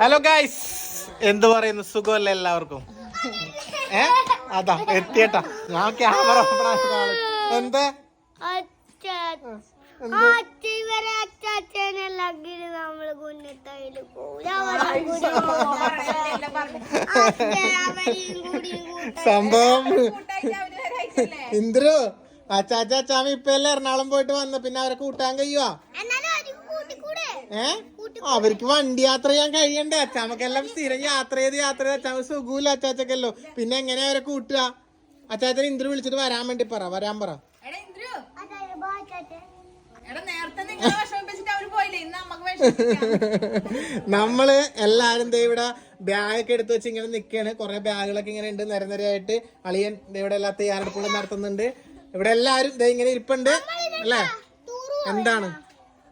Hello guys എന്ത് പറയുന്നു? സുഖമല്ലേ എല്ലാവർക്കും? ഏ? അതാ എത്തിയട്ടാ. ഞാൻ ക്യാമറ ഓപ്പൺ എന്താ? സംഭവം ഇന്ദ്രു അച്ചാച്ച ചാമി ഇപ്പൊ എല്ലാം എറണാകുളം പോയിട്ട് വന്നു. പിന്നെ അവരെ കൂട്ടാൻ കഴിയുവാ? ഏ? അവർക്ക് വണ്ടി യാത്ര ചെയ്യാൻ കഴിയണ്ടേ? അച്ചാമക്കെല്ലാം സ്ഥിരം യാത്ര ചെയ്ത് യാത്ര ചെയ്ത് അച്ചാമ സുഖമില്ല അച്ചാച്ചക്കല്ലോ. പിന്നെ എങ്ങനെയാ അവരെ കൂട്ടുക? അച്ചാച്ചൻ ഇന്ദ്രു വിളിച്ചിട്ട് വരാൻ വേണ്ടി പറ വരാൻ പറ. എടാ ഇന്ദ്രു. എടാ നേരത്തെ നിങ്ങളെ വിഷമിപ്പിച്ചിട്ട് അവർ പോയില്ലേ? ഇന്ന് നമ്മക്ക് വിഷമിപ്പിക്കാം. നമ്മൾ എല്ലാരും ദേ ഇവിടെ ബാഗൊക്കെ എടുത്ത് വെച്ച് ഇങ്ങനെ നിക്കാണ്. കുറെ ബാഗുകളൊക്കെ ഇങ്ങനെ ഉണ്ട് നിര നിരയായിട്ട് അളിയൻ ദേ ഇവിടെ എല്ലാ തയ്യാറെടുപ്പുകളും നടത്തുന്നുണ്ട്. ഇവിടെ എല്ലാരും ദേ ഇങ്ങനെ ഇരിപ്പുണ്ട്. അല്ലേ? എന്താണ്?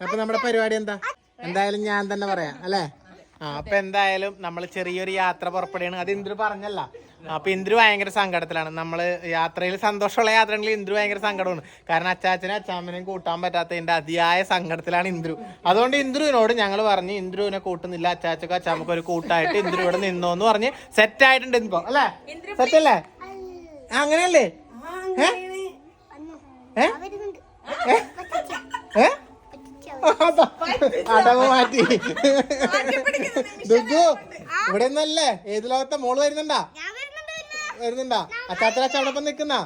അപ്പൊ നമ്മുടെ പരിപാടി എന്താ? എന്തായാലും ഞാൻ തന്നെ പറയാം അല്ലേ? ആ അപ്പൊ എന്തായാലും നമ്മൾ ചെറിയൊരു യാത്ര പുറപ്പെടുകയാണ്. അത് ഇന്ദ്രു പറഞ്ഞല്ല. അപ്പൊ ഇന്ദ്രു ഭയങ്കര സങ്കടത്തിലാണ്. നമ്മൾ യാത്രയിൽ സന്തോഷമുള്ള യാത്രയാണെങ്കിൽ ഇന്ദ്രു ഭയങ്കര സങ്കടമാണ്. കാരണം അച്ചാച്ചനും അച്ചാമ്മനെയും കൂട്ടാൻ പറ്റാത്തതിന്റെ അതിയായ സങ്കടത്തിലാണ് ഇന്ദ്രു. അതുകൊണ്ട് ഇന്ദ്രുവിനോട് ഞങ്ങൾ പറഞ്ഞ് ഇന്ദ്രുവിനെ കൂട്ടുന്നില്ല അച്ചാച്ചക്കോ അച്ചാമ്മക്കോ ഒരു കൂട്ടായിട്ട് ഇന്ദ്രു ഇവിടെ നിന്നോ എന്ന് പറഞ്ഞ് സെറ്റ് ആയിട്ടുണ്ട് ഇപ്പൊ അല്ലേ? സെറ്റ് അല്ലേ? അങ്ങനെയല്ലേ? ഏ? ഏ? അടവ് മാറ്റി. ദുഗു ഇവിടെ ഒന്നല്ലേ ഏത് ലോകത്തെ മോൾ വരുന്നുണ്ടാ? വരുന്നുണ്ട് അച്ചാത്തലാച്ച അവിടെ നിക്കുന്നാ.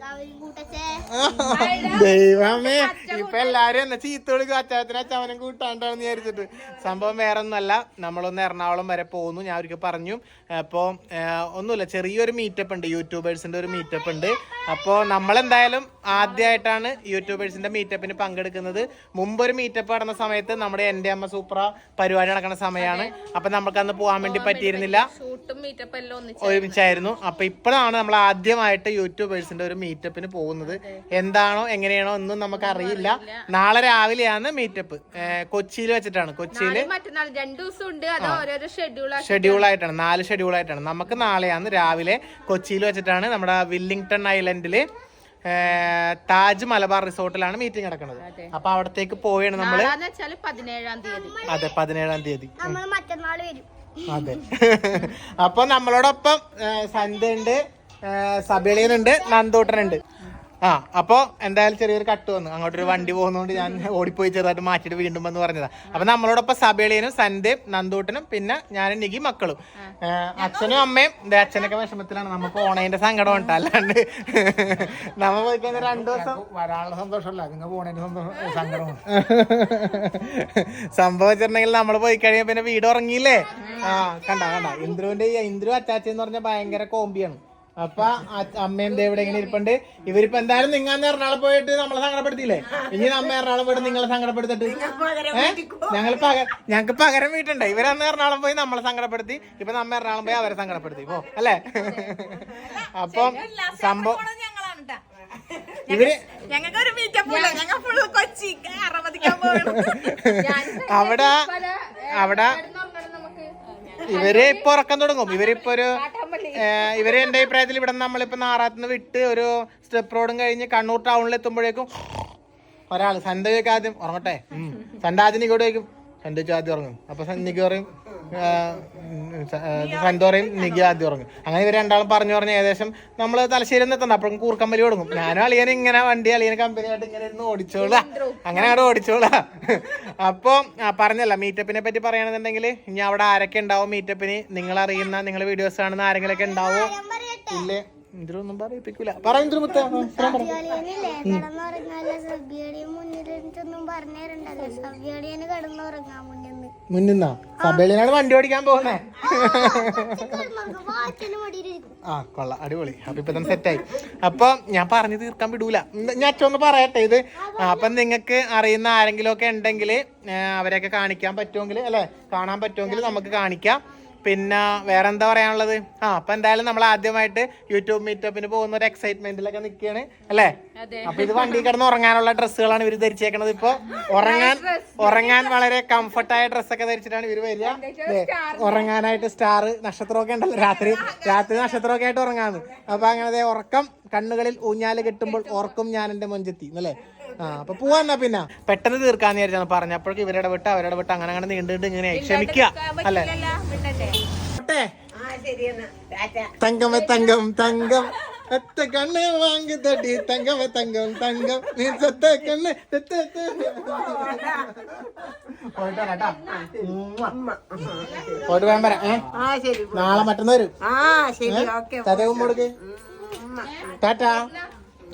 ദൈവമേ ഇപ്പൊ എല്ലാരും എന്നെ ചീത്ത വിളിക്കും. അച്ചാച്ചനെ അച്ചാവനും കൂട്ടാണ്ടാണെന്ന് വിചാരിച്ചിട്ട്. സംഭവം വേറെ ഒന്നല്ല നമ്മളൊന്ന് എറണാകുളം വരെ പോകുന്നു ഞാൻ ഒരിക്കൽ പറഞ്ഞു. അപ്പോൾ ഒന്നുമില്ല. ചെറിയൊരു മീറ്റപ്പ് ഉണ്ട്. യൂട്യൂബേഴ്സിന്റെ ഒരു മീറ്റപ്പ് ഉണ്ട്. അപ്പോൾ നമ്മളെന്തായാലും ആദ്യമായിട്ടാണ് യൂട്യൂബേഴ്സിന്റെ മീറ്റപ്പിന് പങ്കെടുക്കുന്നത്. മുമ്പ് ഒരു മീറ്റപ്പ് നടന്ന സമയത്ത് നമ്മുടെ എന്റെ അമ്മ സൂപ്ര പരിപാടി നടക്കുന്ന സമയമാണ്. അപ്പൊ നമുക്ക് അന്ന് പോകാൻ വേണ്ടി പറ്റിയിരുന്നില്ല. ഒരുമിച്ചായിരുന്നു. അപ്പൊ ഇപ്പോഴാണ് നമ്മൾ ആദ്യമായിട്ട് യൂട്യൂബേഴ്സിന്റെ ഒരു മീറ്റപ്പിന് പോകുന്നത്. എന്താണോ എങ്ങനെയാണോ ഒന്നും നമുക്ക് അറിയില്ല നാളെ രാവിലെയാണ് മീറ്റപ്പ് കൊച്ചിയിൽ വെച്ചിട്ടാണ്. കൊച്ചിയിൽ ഷെഡ്യൂൾ ആയിട്ടാണ് നാല് ഷെഡ്യൂൾ ആയിട്ടാണ് നമുക്ക് നാളെയാണ് രാവിലെ കൊച്ചിയിൽ വെച്ചിട്ടാണ് നമ്മുടെ വില്ലിംഗ്ടൺ ഐലൻഡിൽ താജ് മലബാർ റിസോർട്ടിലാണ് മീറ്റിംഗ് നടക്കുന്നത്. അപ്പൊ അവിടത്തേക്ക് പോയാണ് നമ്മൾ. അതെ പതിനേഴാം തീയതി. നമ്മൾ മറ്റന്നാൾ വരും. അതെ. അപ്പൊ നമ്മളോടൊപ്പം സന്ധ്യ ഉണ്ട് സബേളിയനുണ്ട് നന്ദൂട്ടനുണ്ട്. ആ അപ്പൊ എന്തായാലും ചെറിയൊരു കട്ട് വന്നു. അങ്ങോട്ടൊരു വണ്ടി പോകുന്നതുകൊണ്ട് ഞാൻ ഓടിപ്പോയി ചെറുതായിട്ട് മാറ്റിട്ട് വീണ്ടും വന്ന് പറഞ്ഞതാ. അപ്പൊ നമ്മളോടൊപ്പം സബേളിയനും സന്ദീപ് നന്ദൂട്ടനും പിന്നെ ഞാനും നികി മക്കളും. അച്ഛനും അമ്മയും ദേ അച്ഛനൊക്കെ വിഷമത്തിലാണ്. നമുക്ക് ഓണേന്റെ സങ്കടം ഉണ്ട് അല്ലാണ്ട് നമ്മ പോയി കഴിഞ്ഞാൽ രണ്ടു ദിവസം വരാനുള്ള സന്തോഷമല്ല. നിങ്ങൾ പോണതിന്റെ സന്തോഷം സങ്കടമാണ്. സംഭവം വെച്ചിട്ടുണ്ടെങ്കിൽ നമ്മൾ പോയി കഴിഞ്ഞാൽ പിന്നെ വീട് ഉറങ്ങിയില്ലേ? ആ കണ്ട കണ്ട? ഇന്ദ്രുവിന്റെ ഇന്ദ്രു അച്ചാച്ചി എന്ന് പറഞ്ഞാൽ ഭയങ്കര കോമ്പിയാണ്. അപ്പൊ അമ്മയും ദേ ഇവിടെ ഇങ്ങനെ ഇരിപ്പുണ്ട്. ഇവരിപ്പോ എന്തായാലും നിങ്ങൾ അന്ന് എറണാകുളം പോയിട്ട് നമ്മളെ സങ്കടപ്പെടുത്തിയില്ലേ? ഇനി നമ്മ എറണാകുളം പോയിട്ട് നിങ്ങളെ സങ്കടപ്പെടുത്തിട്ട്? ഞങ്ങൾ പകരം ഞങ്ങൾക്ക് പകരം വീട്ടുണ്ട് ഇവരന്ന് എറണാകുളം പോയി നമ്മളെ സങ്കടപ്പെടുത്തി. ഇപ്പൊ നമ്മ എറണാകുളം പോയി അവരെ സങ്കടപ്പെടുത്തി. പോ അല്ലേ? അപ്പം സംഭവം ഇവർ അവിടെ അവിടെ ഇവർ ഇപ്പൊ ഉറക്കം തുടങ്ങും. ഇവരിപ്പോ ഒരു ഇവർ എന്റെ അഭിപ്രായത്തിൽ ഇവിടെ നമ്മളിപ്പോൾ നാറാത്തുനിന്ന് വിട്ട് ഒരു സ്റ്റെപ്പ് റോഡും കഴിഞ്ഞ് കണ്ണൂർ ടൗണിൽ എത്തുമ്പോഴേക്കും ഒരാൾ സന്ധ്യയ്ക്ക് ആദ്യം ഉറങ്ങട്ടെ. സന്ധ്യ ആദ്യം നിക്കോട് ചോദിക്കും. സന്ധ്യക്ക് ആദ്യം ഉറങ്ങും. അപ്പൊ നിക്ക് പറയും സന്ധ്യ പറയും നിക്ക് ആദ്യം ഉറങ്ങും. അങ്ങനെ ഇവർ രണ്ടാളും പറഞ്ഞു പറഞ്ഞ് ഏകദേശം നമ്മൾ തലശ്ശേരി എത്തണ്ട. അപ്പം കൂർക്കമ്പലി തുടങ്ങും ഞാനും അളിയനും ഇങ്ങനെ വണ്ടി അളിയനെ കമ്പനിയായിട്ട് ഇങ്ങനെ ഇരുന്ന് ഓടിച്ചോളാം അങ്ങനെ അവിടെ ഓടിച്ചോളാ അപ്പൊ ആ, പറഞ്ഞല്ല മീറ്റപ്പിനെ പറ്റി പറയുകയാണെന്നുണ്ടെങ്കിൽ ഇനി അവിടെ ആരൊക്കെ ഉണ്ടാവും മീറ്റപ്പിന് നിങ്ങൾ അറിയുന്ന നിങ്ങൾ വീഡിയോസ് കാണുന്ന ആരെങ്കിലൊക്കെ ഉണ്ടാവോ? ഇല്ലേ? ഇന്ദ്രൊന്നും പറയിപ്പിക്കൂല. പറ ഇന്ദ്രു സവ്യാളിയന് കിടന്നുറങ്ങാൻ മുന്നിന്ന് മുന്നിന്നാ? സബേലിനാണ് വണ്ടി ഓടിക്കാൻ പോകുന്നേ. ആ കൊള്ളാം. അടിപൊളി. അപ്പൊ ഇപ്പൊ തന്നെ സെറ്റായി അപ്പൊ ഞാൻ പറഞ്ഞു തീർക്കാൻ വിടൂല. ഞാൻ അച്ഛന്ന് പറയട്ടെ ഇത്. അപ്പൊ നിങ്ങൾക്ക് അറിയുന്ന ആരെങ്കിലും ഒക്കെ ഉണ്ടെങ്കിൽ അവരെയൊക്കെ കാണിക്കാൻ പറ്റുമെങ്കിൽ അല്ലെ? കാണാൻ പറ്റുമെങ്കിൽ നമുക്ക് കാണിക്കാം. പിന്നെ വേറെ എന്താ പറയാനുള്ളത്? ആ അപ്പൊ എന്തായാലും നമ്മൾ ആദ്യമായിട്ട് യൂട്യൂബ് മീറ്റപ്പിന് പോകുന്ന ഒരു എക്സൈറ്റ്മെന്റിലൊക്കെ നിൽക്കുകയാണ് അല്ലേ? അപ്പൊ ഇത് വണ്ടി കിടന്ന് ഉറങ്ങാനുള്ള ഡ്രസ്സുകളാണ് ഇവർ ധരിച്ചേക്കണത് ഇപ്പൊ. ഉറങ്ങാൻ ഉറങ്ങാൻ വളരെ കംഫർട്ടായ ഡ്രസ്സൊക്കെ ധരിച്ചിട്ടാണ് ഇവർ വരിക. ഉറങ്ങാനായിട്ട് സ്റ്റാർ നക്ഷത്രമൊക്കെ ഉണ്ടല്ലോ രാത്രി. രാത്രി നക്ഷത്രമൊക്കെ ആയിട്ട് ഉറങ്ങാന്ന്. അപ്പൊ അങ്ങനെ ഉറക്കം കണ്ണുകളിൽ ഊഞ്ഞാൽ കിട്ടുമ്പോൾ ഓർക്കും ഞാൻ എന്റെ മൊഞ്ചെത്തി അല്ലേ? ആ അപ്പൊ പോവാന്നാ പിന്നെ. പെട്ടെന്ന് തീർക്കാന്ന് വിചാരിച്ചാണ്. പറഞ്ഞപ്പോഴേക്ക് ഇവരുടെ വിട്ട് അവരുടെ വിട്ട് അങ്ങനെ അങ്ങനെ നീണ്ടിട്ട് ഇങ്ങനെ ക്ഷമിക്കുക അല്ലേ? പോട്ടെ തങ്കമ തങ്കം തങ്കം. ഒറ്റ കണ്ണ് വാങ്ങി തട്ടി. തങ്കമേ തങ്കം തങ്കം. നീ സത്ത കണ്ണ്. പോയിട്ട് വേഗം വരാം. ഏ? ആ ശരി. നാളെ മറ്റന്ന് വരും. ആ ശരി. ഓക്കെ തതവും കൊടുക്ക്. ടാറ്റാ.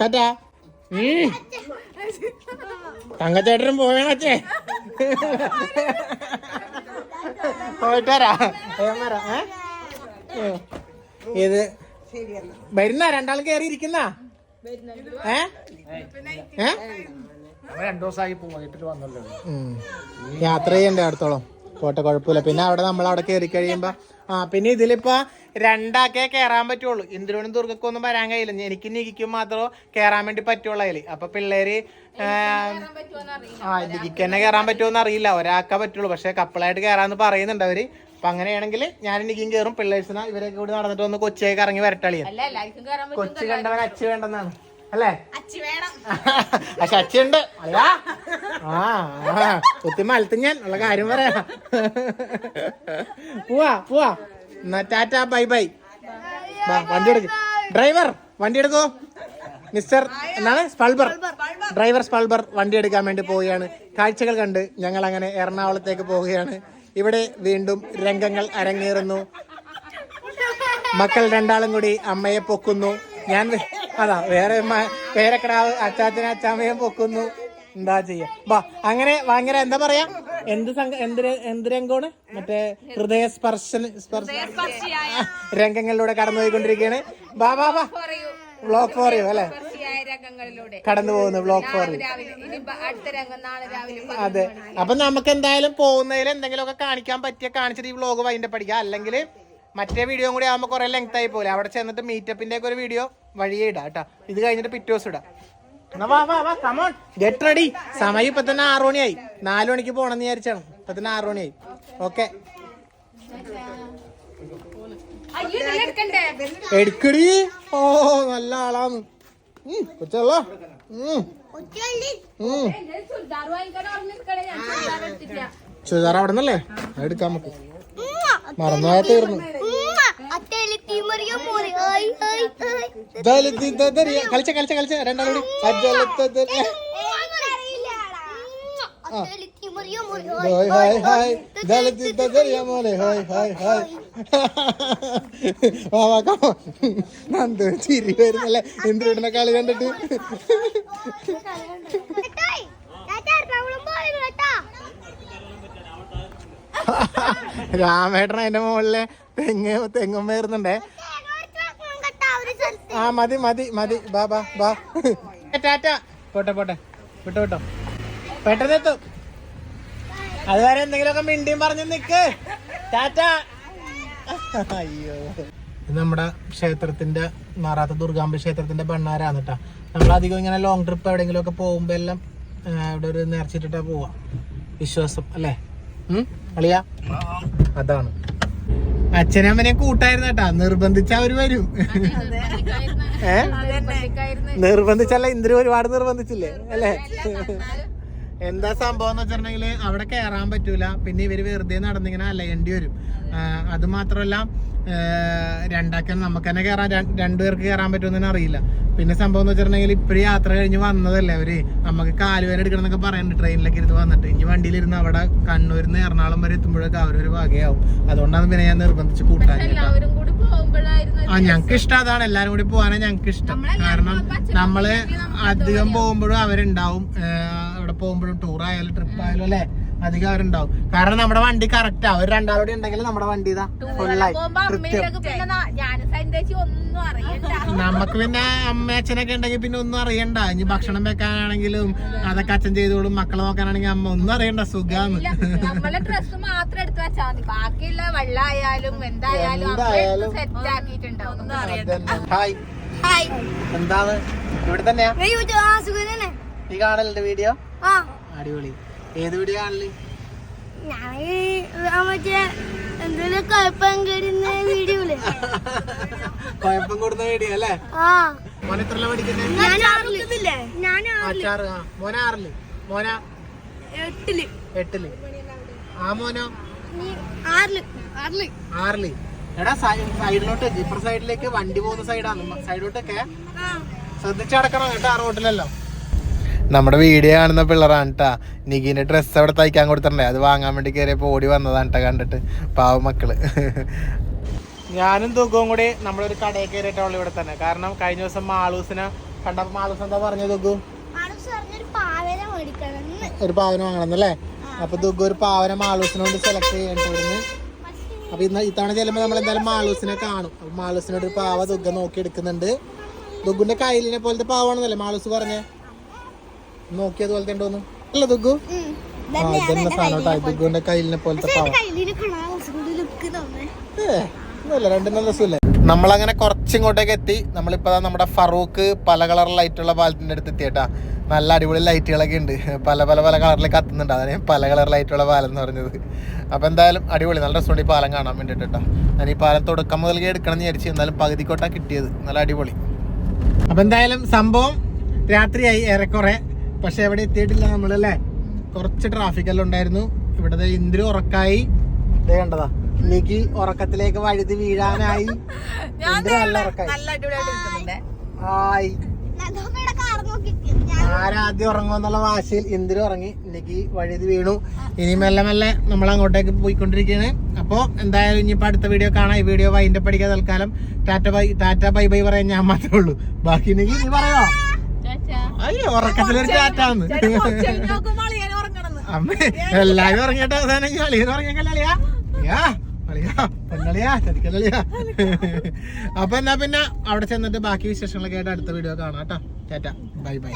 ടാറ്റാ. തങ്കച്ചേട്ടനും പോയിട്ട് വരാ വരാം. ഏ? ഇത് വരുന്ന? രണ്ടാൾ കയറി ഇരിക്കുന്ന? ഏ? ഏ. യാത്ര ചെയ്യണ്ടേ അടുത്തോളം. പോട്ടെ കുഴപ്പമില്ല. പിന്നെ അവിടെ നമ്മൾ അവിടെ കയറി കഴിയുമ്പോ ആ പിന്നെ ഇതിലിപ്പോ രണ്ടാക്കേ കയറാൻ പറ്റുള്ളൂ. ഇന്ദ്രനും ദുർഗക്കും ഒന്നും വരാൻ കഴിയില്ല. എനിക്ക് നികിക്കും മാത്രമേ കയറാൻ വേണ്ടി പറ്റുള്ളൂ അതിൽ അപ്പൊ പിള്ളേര് ആ, നികിക്ക് തന്നെ കയറാൻ പറ്റുമോന്ന് അറിയില്ല. ഒരാൾക്കേ പറ്റുള്ളൂ. പക്ഷെ കപ്പിളായിട്ട് കയറാന്ന് പറയുന്നുണ്ട് അവർ. അപ്പൊ അങ്ങനെയാണെങ്കിൽ ഞാൻ നികിയും കയറും പിള്ളേഴ്സിനാ ഇവരൊക്കെ കൂടി നടന്നിട്ട് വന്ന് കൊച്ചിയൊക്കെ ഇറങ്ങി വരട്ടളിയാ കൊച്ചു കണ്ടവൻ അച്ഛ വേണ്ടെന്നാണ്. അല്ലേ? പക്ഷെ അച്ഛണ്ട് അല്ല. ആ കുത്തി മലത്ത് ഞാൻ ഉള്ള കാര്യം പറയാ. പോവാ പോവാ. എന്നാ ടാറ്റ ബൈ ബൈ. വണ്ടി എടുക്ക്. ഡ്രൈവർ വണ്ടി എടുക്കോ? മിസ്റ്റർ എന്നാണ് സ്പൾബർ. ഡ്രൈവർ സ്പൾബർ വണ്ടി എടുക്കാൻ വേണ്ടി പോവുകയാണ്. കാഴ്ചകൾ കണ്ട് ഞങ്ങൾ അങ്ങനെ എറണാകുളത്തേക്ക് പോവുകയാണ്. ഇവിടെ വീണ്ടും രംഗങ്ങൾ അരങ്ങേറുന്നു. മക്കൾ രണ്ടാളും കൂടി അമ്മയെ പൊക്കുന്നു. ഞാൻ അതാ വേറെ വേറെ കിടാവ് അച്ചാച്ചനെ അച്ചാമ്മയും പൊക്കുന്നു. എന്താ ചെയ്യാ? ബാ അങ്ങനെ ഭയങ്കര എന്താ പറയാ? എന്ത് സംഘ എന്ത് എന്ത് രംഗമാണ്? മറ്റേ ഹൃദയസ്പർശന സ്പർശ രംഗങ്ങളിലൂടെ കടന്നു പോയിക്കൊണ്ടിരിക്കുകയാണ് ബാ ബാ. ബാ ബ്ലോക്ക് ഫോർ യു അല്ലെ? രംഗങ്ങളിലൂടെ. കടന്നു പോകുന്നു ബ്ലോക്ക് ഫോർ യു അതെ. അപ്പൊ നമുക്ക് എന്തായാലും പോകുന്നതിൽ എന്തെങ്കിലുമൊക്കെ കാണിക്കാൻ പറ്റിയ കാണിച്ചിട്ട് ഈ വ്ലോഗ് വൈകിട്ട് പഠിക്കാം അല്ലെങ്കിൽ മറ്റേ വീഡിയോ കൂടി ആകുമ്പോൾ കുറെ ലെങ്ത് ആയി പോലെ. അവിടെ ചെന്നിട്ട് മീറ്റപ്പിന്റെ ഒക്കെ ഒരു വീഡിയോ വഴിയേ ഇടാം കേട്ടോ. ഇത് കഴിഞ്ഞിട്ട് പിറ്റേ ദിവസം ഇടാം. വാ വാ വാ കമോൺ ഗെറ്റ് റെഡി സമയം ഇപ്പൊ തന്നെ ആറു മണിയായി. നാലു മണിക്ക് പോണെന്ന് വിചാരിച്ചാണ്. ഇപ്പൊ തന്നെ ആറു മണിയായി. ഓക്കെ എടുക്കടി. ഓ നല്ല ആളാന്ന് കൊച്ചല്ലോ. ചുരിദാർ അവിടെ നിന്നല്ലേ? എടുക്കാൻ നമുക്ക്. മറന്നുപോയാ തീർന്നു അത്തേലിത്തിമറിയോ മോറി ആയി ആയി ആയി ദലിതദരിയ. കളിച്ച കളിച്ച കളിച്ച. രണ്ടാളൂടി അജലിതദരിയ. അത്തേലിത്തിമറിയോ മോറി ഹായ് ഹായ് ഹായ് ദലിതദരിയ മോനെ ഹായ് ഹായ് ഹായ്. വാ വാ കമോ നന്ദു ചിരി വരുന്നല്ലേ? എന്തിനെ കളി കണ്ടിട്ട്? രാമേട്ടൻ അതിന്റെ മുകളിലെ തെങ്ങ് തെങ്ങും വരുന്നുണ്ടേ ആ മതി മതി മതി. ബാ ബാ ബാ. ടാറ്റ. പോട്ടെ പോട്ടെ. വിട്ടോ വിട്ടോ. പെട്ടെന്ന് എത്തും. അതുവരെ എന്തെങ്കിലുമൊക്കെ മിണ്ടിയും പറഞ്ഞ് നിക്ക്. ടാറ്റ. അയ്യോ. ഇത് നമ്മുടെ ക്ഷേത്രത്തിന്റെ മാറാത്ത ദുർഗാംബ ക്ഷേത്രത്തിന്റെ ഭണ്ണാരാണ് കേട്ടാ നമ്മൾ അധികം ഇങ്ങനെ ലോങ് ട്രിപ്പ് എവിടെങ്കിലും ഒക്കെ പോകുമ്പോ എല്ലാം ഇവിടെ ഒരു നേർച്ചിട്ടിട്ടാ പോവാ. വിശ്വാസം അല്ലേ? അളിയാ? അതാണ്. അച്ഛനും അമ്മനെയും കൂട്ടായിരുന്നു കേട്ടാ. നിർബന്ധിച്ച അവർ വരും. ഏ? നിർബന്ധിച്ചല്ല ഇന്ദ്ര ഒരുപാട് നിർബന്ധിച്ചില്ലേ? അല്ലേ? എന്താ സംഭവം എന്ന് വെച്ചിട്ടുണ്ടെങ്കിൽ അവിടെ കയറാൻ പറ്റൂല. പിന്നെ ഇവർ വെറുതെ നടന്നിങ്ങനെ അലയേണ്ടി വരും. അത് മാത്രമല്ല രണ്ടാക്കാൻ നമുക്ക് തന്നെ കയറാൻ രണ്ടു പേർക്ക് കയറാൻ പറ്റുമെന്ന് അറിയില്ല. പിന്നെ സംഭവം എന്ന് വെച്ചിട്ടുണ്ടെങ്കിൽ ഇപ്പഴും യാത്ര കഴിഞ്ഞ് വന്നതല്ലേ അവർ? നമുക്ക് കാലുവേന എടുക്കണം എന്നൊക്കെ പറയുന്നുണ്ട് ട്രെയിനിലൊക്കെ ഇരുന്ന് വന്നിട്ട്. ഇനി വണ്ടിയിലിരുന്ന് അവിടെ കണ്ണൂരിൽ നിന്ന് എറണാകുളം വരെ എത്തുമ്പോഴൊക്കെ അവരൊരു വകയാവും. അതുകൊണ്ടാണ് പിന്നെ ഞാൻ നിർബന്ധിച്ച് കൂട്ടാൻ ആ ഞങ്ങൾക്ക് ഇഷ്ടം അതാണ്. എല്ലാരും കൂടി പോകാനാണ് ഞങ്ങൾക്ക് ഇഷ്ടം. കാരണം നമ്മൾ അധികം പോകുമ്പോഴും അവരുണ്ടാവും. അവിടെ പോകുമ്പോഴും ടൂർ ആയാലും ട്രിപ്പ് ആയാലും അല്ലെ? അധികം ഉണ്ടാവും കാരണം നമ്മുടെ വണ്ടി കറക്റ്റാ ഒരു രണ്ടാളൂടെ ഉണ്ടെങ്കിൽ നമ്മുടെ വണ്ടി ഇതാ ഫുള്ളായി പോകുമ്പോ പിന്നെ നാ- ഒന്നും അറിയണ്ട. നമുക്ക് പിന്നെ അമ്മ അച്ഛനൊക്കെ ഉണ്ടെങ്കിൽ പിന്നെ ഒന്നും അറിയണ്ട. ഇനി ഭക്ഷണം വെക്കാനാണെങ്കിലും അതൊക്കെ അച്ഛൻ ചെയ്തോളും. മക്കളെ നോക്കാനാണെങ്കിൽ അമ്മ ഒന്നും അറിയണ്ട. സുഖാന്ന്. നമ്മളെ ഡ്രസ് മാത്രം എടുത്ത് വെച്ചാൽ മതി. ബാക്കിയുള്ള വെള്ളായാലും എന്തായാലും. സെറ്റ് ആക്കിയിട്ടുണ്ടാവും. ഒന്നും അറിയണ്ട. ഹായ് ഹായ് എന്താണ്? ഇവിടെ തന്നെയാ? നീ കാണലുണ്ട് വീഡിയോ ആ. അടിപൊളി. ഏത് വീഡിയോ കാണൽ? കുഴപ്പം വീഡിയോ കൂടുന്ന വീഡിയോ അല്ലേ? മോന ആറിൽ. മോന എട്ടിൽ. എട്ടിൽ. ആ മോനോ? ആറിൽ. ആറിൽ. ആറിൽ. എടാ സൈഡിലോട്ട് ഇപ്പുറ സൈഡിലേക്ക് വണ്ടി പോകുന്ന സൈഡാണ്. സൈഡിലോട്ടൊക്കെ ശ്രദ്ധിച്ചടക്കണം. കേട്ടോ ആ റോഡിലല്ലോ നമ്മുടെ വീഡിയോ കാണുന്ന പിള്ളേരാണ് കേട്ടാ നിഗിന്റെ ഡ്രസ്സ് അവിടെ തയ്ക്കാൻ കൊടുത്തിട്ടുണ്ടേ. അത് വാങ്ങാൻ വേണ്ടി കയറിയപ്പോ ഓടി വന്നതാണ് കേട്ടോ കണ്ടിട്ട്. പാവ മക്കൾ. ഞാനും ദുഃഖവും കൂടി നമ്മളൊരു കടയിൽ കയറിയിട്ടുള്ളൂ ഇവിടെ തന്നെ. കാരണം കഴിഞ്ഞ ദിവസം മാളൂസിനെ കണ്ടപ്പോ മാളൂസ് എന്താ പറഞ്ഞു തുകു ഒരു പാവന മേടിക്കണം ഒരു പാവന വാങ്ങണമെന്നല്ലേ അപ്പൊ ദുഗു ഒരു പാവന കൊണ്ട് സെലക്ട് ചെയ്യേണ്ടി ഇവിടുന്ന് അപ്പൊ ഇന്ന് ഇത്തവണ ചെല്ലുമ്പോ നമ്മൾ എന്തായാലും മാളൂസിനെ കാണും. അപ്പൊ മാളൂസിനോട് ഒരു പാവ ദുഗ നോക്കി എടുക്കുന്നുണ്ട് ദുഗുന്റെ കയ്യിലിനെ പോലത്തെ പാവാണെന്നല്ലേ മാളൂസ് പറഞ്ഞേ. നോക്കിയത് പോലത്തെ തോന്നും അല്ല ദുഗു ആ ഇതന്നെ സാധനം കേട്ടോ. ദുഗുന്റെ കയ്യിലിനെ പോലത്തെ പാവ തന്നെ രണ്ടും നല്ല രസമില്ലേ? നമ്മളങ്ങനെ കുറച്ചിങ്ങോട്ടേക്ക് എത്തി. നമ്മളിപ്പോ നമ്മുടെ ഫറൂഖ് പല കളർ ലൈറ്റുള്ള പാലത്തിന്റെ അടുത്ത് എത്തിയേട്ടാ. നല്ല അടിപൊളി ലൈറ്റുകളൊക്കെ ഉണ്ട്. പല പല പല കളറിൽ കത്തുന്നുണ്ട്. അതാണ് പല കളർ ലൈറ്റുള്ള പാലം എന്ന് പറഞ്ഞത്. അപ്പൊ എന്തായാലും അടിപൊളി. നല്ല രസമുണ്ട് ഈ പാലം കാണാൻ വേണ്ടിട്ട് കേട്ടോ ഞാൻ ഈ പാലം തുടക്കം മുതൽക്കേ എടുക്കണം എന്ന് വിചാരിച്ചു എന്നാലും പകുതിക്കോട്ടാണ് കിട്ടിയത്. നല്ല അടിപൊളി. അപ്പൊ എന്തായാലും സംഭവം രാത്രിയായി ഏറെക്കുറെ. പക്ഷെ എവിടെ എത്തിയിട്ടില്ല നമ്മളല്ലേ? കുറച്ച് ട്രാഫിക് എല്ലാം ഉണ്ടായിരുന്നു. ഇവിടെ ഇന്ദ്രി ഇന്ദ്രു ഉറക്കായി. ദേ കണ്ടതാ. ഇന്നേക്ക് ഉറക്കത്തിലേക്ക് വഴുതി വീഴാനായി. ഇന്ദ്രു നല്ല ഉറക്കായി. നോക്കി. ആരാദ്യം ഉറങ്ങുമെന്നുള്ള വാശിയിൽ ഇന്ദ്രി ഉറങ്ങി. ഇന്നേക്ക് വഴുതി വീണു. ഇനി മെല്ലെ മെല്ലെ നമ്മൾ അങ്ങോട്ടേക്ക് പോയിക്കൊണ്ടിരിക്കുകയാണ്. അപ്പോൾ എന്തായാലും ഇനിയിപ്പോൾ അടുത്ത വീഡിയോ കാണാം. ഈ വീഡിയോ വൈന്റെ പഠിക്കാൻ തൽക്കാലം. Tata bye tata bye bye പറയാൻ ഞാൻ മാത്രമേ ഉള്ളൂ. ബാക്കി ഇനി നീ പറയോ. അയ്യോ ഉറക്കത്തിലൊരു അമ്മ എല്ലാരും ഉറങ്ങിയിട്ട് അവസാനം കളിയെന്ന് കളിയാ അപ്പൊ എന്നാ പിന്നെ അവിടെ ചെന്നിട്ട് ബാക്കി വിശേഷങ്ങളൊക്കെ ആയിട്ട് അടുത്ത വീഡിയോ കാണാം കേട്ടോ. Bye bye.